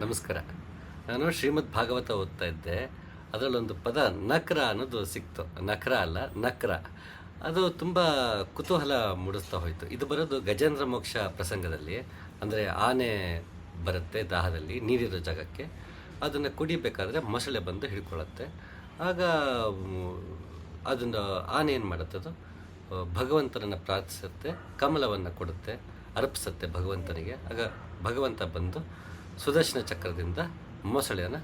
ನಮಸ್ಕಾರ. ನಾನು ಶ್ರೀಮದ್ ಭಾಗವತ ಓದ್ತಾ ಇದ್ದೆ. ಅದರಲ್ಲೊಂದು ಪದ ನಕ್ರ ಅನ್ನೋದು ಸಿಕ್ತು. ನಕ್ರ ಅಲ್ಲ, ನಕ್ರ. ಅದು ತುಂಬ ಕುತೂಹಲ ಮೂಡಿಸ್ತಾ ಹೋಯಿತು. ಇದು ಬರೋದು ಗಜೇಂದ್ರ ಮೋಕ್ಷ ಪ್ರಸಂಗದಲ್ಲಿ. ಅಂದರೆ ಆನೆ ಬರುತ್ತೆ ದಾಹದಲ್ಲಿ, ನೀರಿರೋ ಜಾಗಕ್ಕೆ. ಅದನ್ನು ಕುಡಿಬೇಕಾದ್ರೆ ಮೊಸಳೆ ಬಂದು ಹಿಡ್ಕೊಳ್ಳುತ್ತೆ. ಆಗ ಅದನ್ನು ಆನೆ ಏನು ಮಾಡುತ್ತೆ ಅದು? ಭಗವಂತನನ್ನು ಪ್ರಾರ್ಥಿಸುತ್ತೆ, ಕಮಲವನ್ನು ಕೊಡುತ್ತೆ, ಅರ್ಪಿಸುತ್ತೆ ಭಗವಂತನಿಗೆ. ಆಗ ಭಗವಂತ ಬಂದು ಸುದರ್ಶನ ಚಕ್ರದಿಂದ ಮೊಸಳೆಯನ್ನು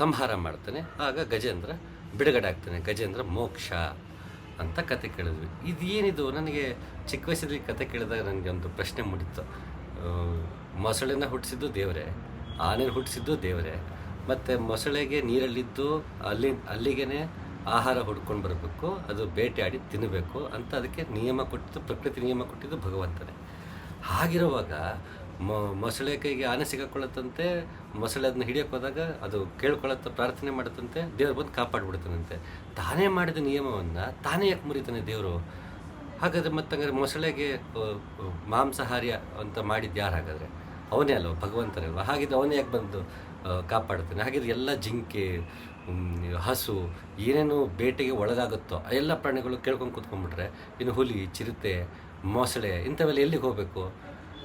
ಸಂಹಾರ ಮಾಡ್ತಾನೆ. ಆಗ ಗಜೇಂದ್ರ ಬಿಡುಗಡೆ ಆಗ್ತಾನೆ ಗಜೇಂದ್ರ ಮೋಕ್ಷ ಅಂತ ಕತೆ ಕೇಳಿದ್ವಿ. ಇದು ಏನಿದು ನನಗೆ ಚಿಕ್ಕ ವಯಸ್ಸಲ್ಲಿ ಕತೆ ಕೇಳಿದಾಗ ನನಗೆ ಒಂದು ಪ್ರಶ್ನೆ ಮೂಡಿತ್ತು. ಮೊಸಳೆನ ಹುಟ್ಟಿಸಿದ್ದು ದೇವರೇ ಆನೆ ಹುಟ್ಟಿಸಿದ್ದು ದೇವರೇ, ಮತ್ತು ಮೊಸಳೆಗೆ ನೀರಲ್ಲಿದ್ದು ಅಲ್ಲಿ ಅಲ್ಲಿಗೆ ಆಹಾರ ಹುಡ್ಕೊಂಡು ಬರಬೇಕು, ಅದು ಬೇಟೆಯಾಡಿ ತಿನ್ನಬೇಕು ಅಂತ ಅದಕ್ಕೆ ನಿಯಮ ಕೊಟ್ಟಿದ್ದು, ಪ್ರಕೃತಿ ನಿಯಮ ಕೊಟ್ಟಿದ್ದು ಭಗವಂತನೇ. ಹಾಗಿರುವಾಗ ಮೊ ಮೊಸಳೆ ಕೈಗೆ ಆನೆ ಸಿಗಕೊಳ್ಳತ್ತಂತೆ ಮೊಸಳೆ ಅದನ್ನ ಹಿಡಿಯಕ್ಕೆ ಹೋದಾಗ ಅದು ಕೇಳ್ಕೊಳತ್ತ ಪ್ರಾರ್ಥನೆ ಮಾಡುತ್ತಂತೆ, ದೇವ್ರು ಬಂದು ಕಾಪಾಡ್ಬಿಡ್ತಾನಂತೆ ತಾನೇ ಮಾಡಿದ ನಿಯಮವನ್ನು ತಾನೇ ಯಾಕೆ ಮುರಿತಾನೆ ದೇವರು? ಹಾಗಾದ್ರೆ ಮತ್ತೆ ಮೊಸಳೆಗೆ ಮಾಂಸಾಹಾರಿ ಅಂತ ಮಾಡಿದ್ದು ಯಾರು ಹಾಗಾದ್ರೆ ಅವನೇ ಅಲ್ವ ಭಗವಂತನೇ ಅಲ್ವ ಹಾಗಿದ್ರೆ ಅವನೇ ಯಾಕೆ ಬಂದು ಕಾಪಾಡುತ್ತಾನೆ? ಹಾಗಿದ್ರೆ ಎಲ್ಲ ಜಿಂಕೆ ಹಸು, ಏನೇನು ಬೇಟೆಗೆ ಒಳಗಾಗುತ್ತೋ, ಎಲ್ಲ ಪ್ರಾಣಿಗಳು ಕೇಳ್ಕೊಂಡು ಕೂತ್ಕೊಂಡ್ಬಿಟ್ರೆ, ಇನ್ನು ಹುಲಿ, ಚಿರತೆ, ಮೊಸಳೆ ಇಂಥವೆಲ್ಲ ಎಲ್ಲಿಗೆ ಹೋಗಬೇಕು?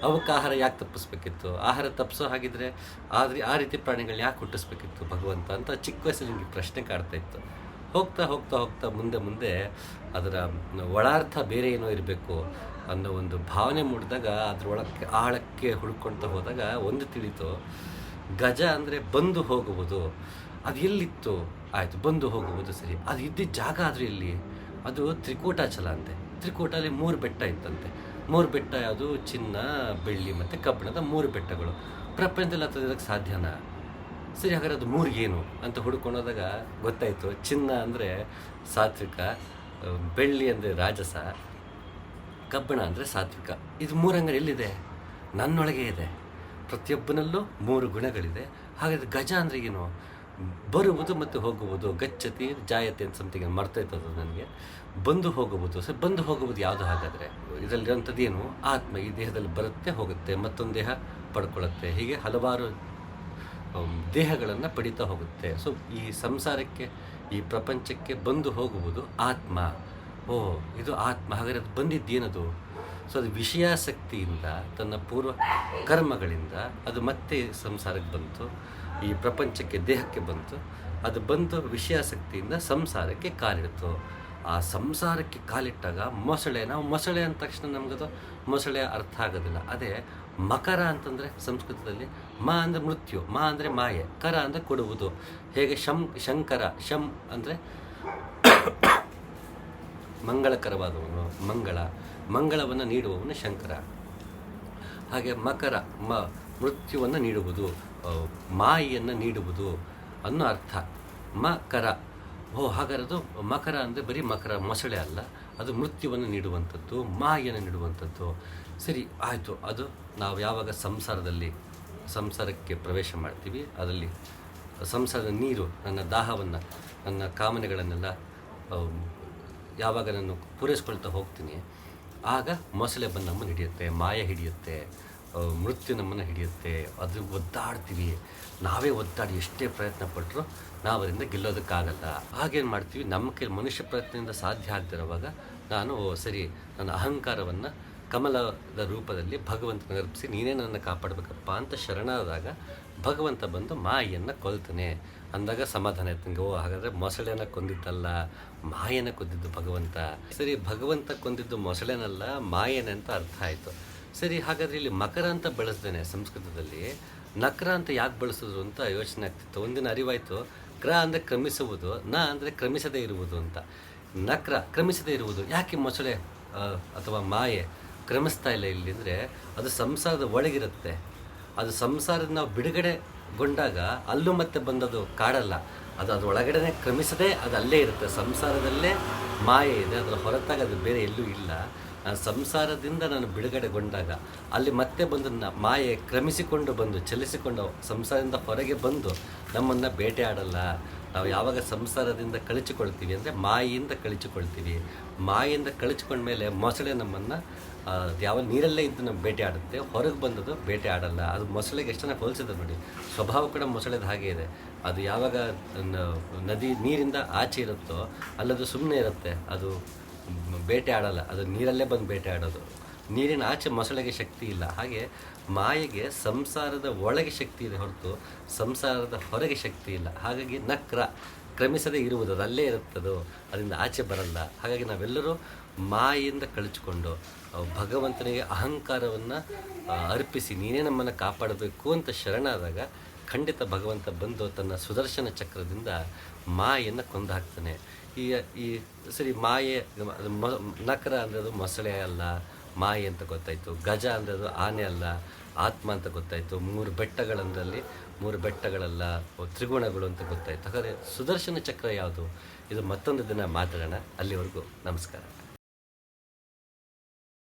ಅವಕ್ಕೆ ಆಹಾರ ಯಾಕೆ ತಪ್ಪಿಸ್ಬೇಕಿತ್ತು? ಆಹಾರ ತಪ್ಪಿಸೋ ಹಾಗಿದ್ರೆ ಆದರೆ ಆ ರೀತಿ ಪ್ರಾಣಿಗಳು ಯಾಕೆ ಹುಟ್ಟಿಸ್ಬೇಕಿತ್ತು ಭಗವಂತ ಅಂತ ಚಿಕ್ಕ ವಯಸ್ಸಲ್ಲಿ ನಿಮಗೆ ಪ್ರಶ್ನೆ ಕಾಡ್ತಾ ಇತ್ತು. ಹೋಗ್ತಾ ಹೋಗ್ತಾ ಹೋಗ್ತಾ ಮುಂದೆ ಮುಂದೆ ಅದರ ಒಳಾರ್ಥ ಬೇರೆ ಏನೋ ಇರಬೇಕು ಅನ್ನೋ ಒಂದು ಭಾವನೆ ಮೂಡಿದಾಗ ಅದರೊಳಕ್ಕೆ ಆಳಕ್ಕೆ ಹುಡ್ಕೊಳ್ತಾ ಹೋದಾಗ ಒಂದು ತಿಳಿತು, ಗಜ ಅಂದರೆ ಬಂದು ಹೋಗುವುದು. ಅದು ಎಲ್ಲಿತ್ತು? ಆಯಿತು, ಬಂದು ಹೋಗುವುದು ಸರಿ. ಅದು ಇದ್ದಿದ್ದ ಜಾಗ ಆದರೂ ಎಲ್ಲಿ? ಅದು ತ್ರಿಕೂಟಾಚಲ ಅಂತೆ. ತ್ರಿಕೂಟಲ್ಲಿ ಮೂರು ಬೆಟ್ಟ ಇತ್ತಂತೆ. ಮೂರು ಬೆಟ್ಟ ಯಾವುದು ಚಿನ್ನ, ಬೆಳ್ಳಿ ಮತ್ತು ಕಬ್ಬಿಣದ ಮೂರು ಬೆಟ್ಟಗಳು. ಪ್ರಪಂಚದಲ್ಲಿ ಇರೋಕ್ಕೆ ಸಾಧ್ಯನಾ? ಸರಿ, ಹಾಗಾದ್ರೆ ಅದು ಮೂರಿಗೇನು ಅಂತ ಹುಡ್ಕೊಂಡೋದಾಗ ಗೊತ್ತಾಯಿತು. ಚಿನ್ನ ಅಂದರೆ ಸಾತ್ವಿಕ, ಬೆಳ್ಳಿ ಅಂದರೆ ರಾಜಸ, ಕಬ್ಬಿಣ ಅಂದರೆ ಸಾತ್ವಿಕ. ಇದು ಮೂರು ಅಂಗಡಿ ಎಲ್ಲಿದೆ? ನನ್ನೊಳಗೆ ಇದೆ. ಪ್ರತಿಯೊಬ್ಬನಲ್ಲೂ ಮೂರು ಗುಣಗಳಿದೆ. ಹಾಗಾದ್ರೆ ಗಜ ಅಂದರೆ ಏನು? ಬರುವುದು ಮತ್ತು ಹೋಗುವುದು ಗಚ್ಚತಿ, ಜಾಯತೆ ಅಂತ ಸಮಥಿಂಗ್ ಇತ್ತು ನನಗೆ. ಬಂದು ಹೋಗುವುದು, ಸರ್, ಬಂದು ಹೋಗುವುದು ಯಾವುದು ಹಾಗಾದರೆ? ಇದರಲ್ಲಿರುವಂಥದ್ದೇನು ಆತ್ಮ, ಈ ದೇಹದಲ್ಲಿ ಬರುತ್ತೆ, ಹೋಗುತ್ತೆ, ಮತ್ತೊಂದು ದೇಹ ಪಡ್ಕೊಳ್ಳುತ್ತೆ. ಹೀಗೆ ಹಲವಾರು ದೇಹಗಳನ್ನು ಪಡಿತಾ ಹೋಗುತ್ತೆ. ಸೊ ಈ ಸಂಸಾರಕ್ಕೆ, ಈ ಪ್ರಪಂಚಕ್ಕೆ ಬಂದು ಹೋಗುವುದು ಆತ್ಮ. ಓ, ಇದು ಆತ್ಮ. ಹಾಗಾದರೆ ಅದು ಬಂದಿದ್ದೇನದು ಸೊ ಅದು ವಿಷಯಾಸಕ್ತಿಯಿಂದ ತನ್ನ ಪೂರ್ವ ಕರ್ಮಗಳಿಂದ ಅದು ಮತ್ತೆ ಸಂಸಾರಕ್ಕೆ ಬಂತು. ಈ ಪ್ರಪಂಚಕ್ಕೆ, ದೇಹಕ್ಕೆ ಬಂತು. ಅದು ಬಂದು ವಿಷಯಾಸಕ್ತಿಯಿಂದ ಸಂಸಾರಕ್ಕೆ ಕಾಲಿಡ್ತು. ಆ ಸಂಸಾರಕ್ಕೆ ಕಾಲಿಟ್ಟಾಗ ಮೊಸಳೆ, ನಾವು ಮೊಸಳೆ ಅಂದ ತಕ್ಷಣ ನಮಗದು ಮೊಸಳೆ ಅರ್ಥ ಆಗೋದಿಲ್ಲ. ಅದೇ ಮಕರ ಅಂತಂದರೆ ಸಂಸ್ಕೃತದಲ್ಲಿ ಮಾ ಅಂದರೆ ಮೃತ್ಯು, ಮಾ ಅಂದರೆ ಮಾಯೆ, ಕರ ಅಂದರೆ ಕೊಡುವುದು. ಹೇಗೆ ಶಂ, ಶಂಕರ, ಶಂ ಅಂದರೆ ಮಂಗಳಕರವಾದವನು, ಮಂಗಳ. ಮಂಗಳವನ್ನು ನೀಡುವವನು ಶಂಕರ. ಹಾಗೆ ಮಕರ, ಮ, ಮೃತ್ಯುವನ್ನು ನೀಡುವುದು ಮಾಯಿಯನ್ನು ನೀಡುವುದು ಅನ್ನೋ ಅರ್ಥ. ಮಕರ. ಓ ಹಾಗಾದ್ರೆ ಅದು ಮಕರ ಅಂದರೆ ಬರೀ ಮಕರ, ಮೊಸಳೆ ಅಲ್ಲ. ಅದು ಮೃತ್ಯುವನ್ನು ನೀಡುವಂಥದ್ದು ಮಾಯನ್ನು ನೀಡುವಂಥದ್ದು. ಸರಿ, ಆಯಿತು. ಅದು ನಾವು ಯಾವಾಗ ಸಂಸಾರದಲ್ಲಿ, ಸಂಸಾರಕ್ಕೆ ಪ್ರವೇಶ ಮಾಡ್ತೀವಿ, ಅದರಲ್ಲಿ ಸಂಸಾರದ ನೀರು, ನನ್ನ ದಾಹವನ್ನು, ನನ್ನ ಕಾಮನೆಗಳನ್ನೆಲ್ಲ ಯಾವಾಗ ನಾನು ಪೂರೈಸ್ಕೊಳ್ತಾ ಹೋಗ್ತೀನಿ, ಆಗ ಮೊಸಳೆ ಬಂದು ನಮ್ಮನ್ನು ಹಿಡಿಯುತ್ತೆ, ಮಾಯ ಹಿಡಿಯುತ್ತೆ ಮೃತ್ಯು ನಮ್ಮನ್ನು ಹಿಡಿಯುತ್ತೆ, ಅದು ಒದ್ದಾಡ್ತೀವಿ. ನಾವೇ ಒದ್ದಾಡಿ ಎಷ್ಟೇ ಪ್ರಯತ್ನ ಪಟ್ಟರು ನಾವು ಅದರಿಂದ ಗೆಲ್ಲೋದಕ್ಕಾಗಲ್ಲ. ಹಾಗೇನು ಮಾಡ್ತೀವಿ, ನಮ್ಮ ಕೈ ಮನುಷ್ಯ ಪ್ರಯತ್ನದಿಂದ ಸಾಧ್ಯ ಆಗದಿರುವಾಗ ನಾನು ಸರಿ, ನನ್ನ ಅಹಂಕಾರವನ್ನು ಕಮಲದ ರೂಪದಲ್ಲಿ ಭಗವಂತನ ಅರ್ಪಿಸಿ ನೀನೇ ನನ್ನ ಕಾಪಾಡಬೇಕಪ್ಪ ಅಂತ ಶರಣಾದಾಗ ಭಗವಂತ ಬಂದು ಮಾಯನ್ನು ಕೊಲ್ತಾನೆ. ಅಂದಾಗ ಸಮಾಧಾನ ಆಯ್ತು ನಂಗೆ ಓ, ಹಾಗಾದರೆ ಮೊಸಳೆನ ಕೊಂದಿದ್ದಲ್ಲ, ಮಾಯನ ಕೊಂದಿದ್ದು ಭಗವಂತ. ಸರಿ, ಭಗವಂತ ಕೊಂದಿದ್ದು ಮೊಸಳೆನಲ್ಲ, ಮಾಯನ ಅಂತ ಅರ್ಥ ಆಯಿತು. ಸರಿ, ಹಾಗಾದರೆ ಇಲ್ಲಿ ಮಕರ ಅಂತ ಬಳಸ್ದೇನೆ ಸಂಸ್ಕೃತದಲ್ಲಿ. ನಕ್ರ ಅಂತ ಯಾಕೆ ಬಳಸಿದ್ರು ಅಂತ ಯೋಚನೆ ಆಗ್ತಿತ್ತು. ಒಂದಿನ ಅರಿವಾಯಿತು. ಕ್ರ ಅಂದರೆ ಕ್ರಮಿಸುವುದು, ನ ಅಂದರೆ ಕ್ರಮಿಸದೇ ಇರುವುದು ಅಂತ. ನಕ್ರ, ಕ್ರಮಿಸದೇ ಇರುವುದು, ಯಾಕೆ ಮೊಸಳೆ ಅಥವಾ ಮಾಯೆ ಕ್ರಮಿಸ್ತಾ ಇಲ್ಲ ಇಲ್ಲಿ ಅಂದರೆ ಅದು ಸಂಸಾರದ ಒಳಗಿರುತ್ತೆ. ಅದು ಸಂಸಾರದ ನಾವು ಬಿಡುಗಡೆಗೊಂಡಾಗ ಅಲ್ಲೂ ಮತ್ತೆ ಬಂದದು ಕಾಡಲ್ಲ. ಅದು ಅದು ಒಳಗಡೆ ಕ್ರಮಿಸದೆ ಅದು ಅಲ್ಲೇ ಇರುತ್ತೆ. ಸಂಸಾರದಲ್ಲೇ ಮಾಯೆ ಇದೆ. ಅದರ ಹೊರತಾಗ ಅದು ಬೇರೆ ಎಲ್ಲೂ ಇಲ್ಲ. ನಾನು ಸಂಸಾರದಿಂದ ನಾನು ಬಿಡುಗಡೆಗೊಂಡಾಗ ಅಲ್ಲಿ ಮತ್ತೆ ಬಂದು ನ- ಮಾಯೆ ಕ್ರಮಿಸಿಕೊಂಡು ಬಂದು, ಚಲಿಸಿಕೊಂಡು ಸಂಸಾರದಿಂದ ಹೊರಗೆ ಬಂದು ನಮ್ಮನ್ನು ಬೇಟೆ ಆಡಲ್ಲ. ನಾವು ಯಾವಾಗ ಸಂಸಾರದಿಂದ ಕಳಚಿಕೊಳ್ತೀವಿ ಅಂದರೆ ಮಾಯಿಯಿಂದ ಕಳಚಿಕೊಳ್ತೀವಿ ಮಾಯಿಂದ ಕಳಚಿಕೊಂಡ ಮೇಲೆ ಮೊಸಳೆ ನಮ್ಮನ್ನು ಯಾವ ನೀರಲ್ಲೇ ಇದ್ದು ನಾವು ಬೇಟೆ ಆಡುತ್ತೆ, ಹೊರಗೆ ಬಂದದ್ದು ಬೇಟೆ ಆಡಲ್ಲ. ಅದು ಮೊಸಳೆಗೆ ಎಷ್ಟು ಜನ ಹೋಲಿಸಿದೆ ನೋಡಿ. ಸ್ವಭಾವ ಕೂಡ ಮೊಸಳೆದು ಹಾಗೆ ಇದೆ. ಅದು ಯಾವಾಗ ನದಿ ನೀರಿಂದ ಆಚೆ ಇರುತ್ತೋ, ಅಲ್ಲದು ಸುಮ್ಮನೆ ಇರುತ್ತೆ. ಅದು ಬೇಟೆ ಆಡಲ್ಲ. ಅದು ನೀರಲ್ಲೇ ಬಂದು ಬೇಟೆ ಆಡೋದು. ನೀರಿನ ಆಚೆ ಮೊಸಳೆಗೆ ಶಕ್ತಿ ಇಲ್ಲ. ಹಾಗೆ ಮಾಯೆಗೆ ಸಂಸಾರದ ಒಳಗೆ ಶಕ್ತಿ ಇದೆ ಹೊರತು ಸಂಸಾರದ ಹೊರಗೆ ಶಕ್ತಿ ಇಲ್ಲ. ಹಾಗಾಗಿ ನಕ್ರ ಕ್ರಮಿಸದೇ ಇರುವುದು ಅದಲ್ಲೇ ಇರುತ್ತದೋ, ಅದರಿಂದ ಆಚೆ ಬರಲ್ಲ. ಹಾಗಾಗಿ ನಾವೆಲ್ಲರೂ ಮಾಯಿಂದ ಕಳಚಿಕೊಂಡು ಭಗವಂತನಿಗೆ ಅಹಂಕಾರವನ್ನು ಅರ್ಪಿಸಿ ನೀನೇ ನಮ್ಮನ್ನು ಕಾಪಾಡಬೇಕು ಅಂತ ಶರಣಾದಾಗ ಖಂಡಿತ ಭಗವಂತ ಬಂದು ತನ್ನ ಸುದರ್ಶನ ಚಕ್ರದಿಂದ ಮಾಯನ್ನು ಕೊಂದು ಹಾಕ್ತಾನೆ ಈ ಈ, ಸರಿ ಮಾಯೆ ನಕರ ಅಂದರೆ ಅದು ಮೊಸಳೆ ಅಲ್ಲ ಮಾಯೆ ಅಂತ ಗೊತ್ತಾಯಿತು, ಗಜ ಅಂದರೆ ಅದು ಆನೆ ಅಲ್ಲ, ಆತ್ಮ ಅಂತ ಗೊತ್ತಾಯಿತು, ಮೂರು ಬೆಟ್ಟಗಳಂದಲ್ಲಿ ಮೂರು ಬೆಟ್ಟಗಳಲ್ಲ ತ್ರಿಗುಣಗಳು ಅಂತ ಗೊತ್ತಾಯಿತು. ಹಾಗಾದರೆ ಸುದರ್ಶನ ಚಕ್ರ ಯಾವುದು? ಇದು ಮತ್ತೊಂದು ದಿನ ಮಾತಾಡೋಣ. ಅಲ್ಲಿವರೆಗೂ ನಮಸ್ಕಾರ.